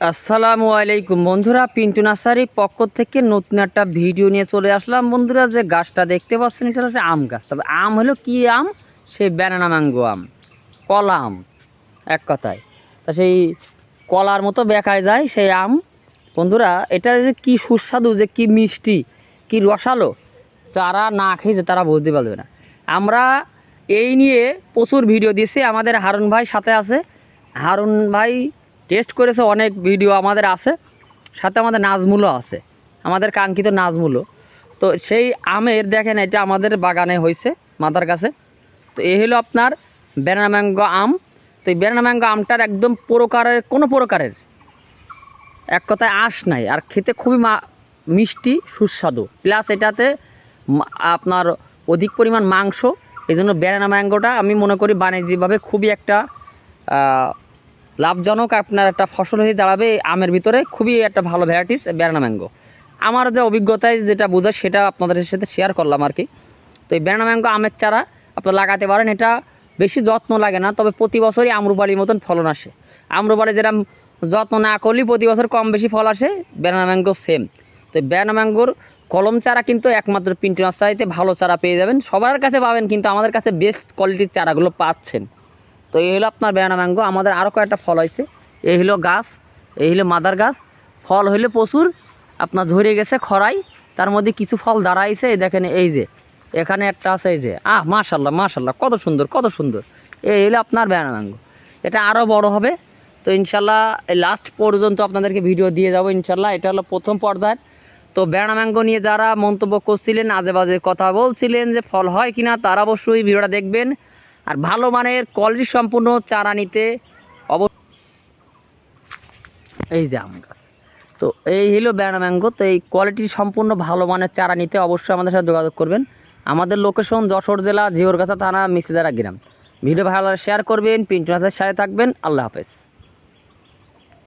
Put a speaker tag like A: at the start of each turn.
A: আসসালামু আলাইকুম। বন্ধুরা, পিন্টু নার্সারির পক্ষ থেকে নতুন একটা ভিডিও নিয়ে চলে আসলাম। বন্ধুরা, যে গাছটা দেখতে পাচ্ছেন, এটা হচ্ছে আম গাছ। তবে আম হলো কি আম? সেই ব্যানানা ম্যাঙ্গো আম, কলা আম, এক কথায়। তা সেই কলার মতো বেকায় যায় সেই আম। বন্ধুরা, এটা যে কি সুস্বাদু, যে কি মিষ্টি, কি রসালো, যারা না খেয়েছে তারা বুঝতে পারবে না। আমরা এই নিয়ে প্রচুর ভিডিও দিয়েছি। আমাদের হারুন ভাই সাথে আছে। হারুন ভাই টেস্ট করেছে, অনেক ভিডিও আমাদের আছে। সাথে আমাদের নাজমুলও আছে। আমাদের কাঙ্ক্ষিত নাজমুলও। তো সেই আমের দেখেন, এটা আমাদের বাগানে হয়েছে মাথার কাছে। তো এই হলো আপনার ব্যানানা ম্যাঙ্গো আম। তো এই ব্যানানা ম্যাঙ্গো আমটার একদম প্রকারের, কোনো প্রকারের এক কথায় আঁশ নাই। আর খেতে খুবই মা, মিষ্টি, সুস্বাদু। প্লাস এটাতে আপনার অধিক পরিমাণ মাংস। এই জন্য ব্যানানা ম্যাঙ্গোটা আমি মনে করি বাণিজ্যিকভাবে খুবই একটা লাভজনক আপনার একটা ফসল হয়ে দাঁড়াবে আমের ভিতরে। খুবই একটা ভালো ভ্যারাইটিস ব্যানানা ম্যাঙ্গো আমার যে অভিজ্ঞতায় যেটা বোঝা সেটা আপনাদের সাথে শেয়ার করলাম আর কি। তো এই ব্যানানা ম্যাঙ্গো আমের চারা, আপনারা লাগাতে পারেন, এটা বেশি যত্ন লাগে না, তবে প্রতি বছরই আমরুবালির মতন ফলন আসে। আমরুবালি যেরকম যত্ন না করলেই প্রতি বছর কম বেশি ফল আসে ব্যানানা ম্যাঙ্গো সেম তো ব্যানানা ম্যাঙ্গোর কলম চারা কিন্তু একমাত্র পিন্টু নার্সারিতে ভালো চারা পেয়ে যাবেন। সবার কাছে পাবেন, কিন্তু আমাদের কাছে বেস্ট কোয়ালিটির চারাগুলো পাচ্ছেন। তো এই হলো আপনার ব্যানানা ম্যাঙ্গো। আমাদের আরও কয়েকটা ফল হয়েছে। এই হলো গাছ, এই হলো মাদার গাছ। ফল হইলে প্রচুর, আপনার ঝরে গেছে খরাই তার মধ্যে কিছু ফল দাঁড়াইছে, এই দেখেন এই যে। এখানে একটা আছে এই যে। আহ, মাশাল্লাহ মাশাল্লাহ, কত সুন্দর কত সুন্দর। এই হলো আপনার ব্যানানা ম্যাঙ্গো। এটা আরও বড় হবে। তো ইনশাল্লাহ লাস্ট পর্যন্ত আপনাদেরকে ভিডিও দিয়ে যাব ইনশাল্লাহ। এটা হলো প্রথম পর্যায়ের তো ব্যানানা ম্যাঙ্গো নিয়ে যারা মন্তব্য করছিলেন আজে বাজে কথা বলছিলেন যে ফল হয় কিনা, তারা অবশ্যই ভিডিওটা দেখবেন। আর ভালো মানের কোয়ালিটি সম্পূর্ণ চারা নিতে অব এই যে আম গাছ। তো এই হলো ব্যানা ম্যাঙ্গো তো এই কোয়ালিটি সম্পূর্ণ ভালো মানের চারা নিতে অবশ্যই আমাদের সাথে যোগাযোগ করবেন। আমাদের লোকেশন যশোর জেলা জিওরগাছা থানা, মিসিদারা গ্রাম। ভিডিও ভালো শেয়ার করবেন, পিন্টু নাথের সাথে থাকবেন, আল্লাহ হাফেজ।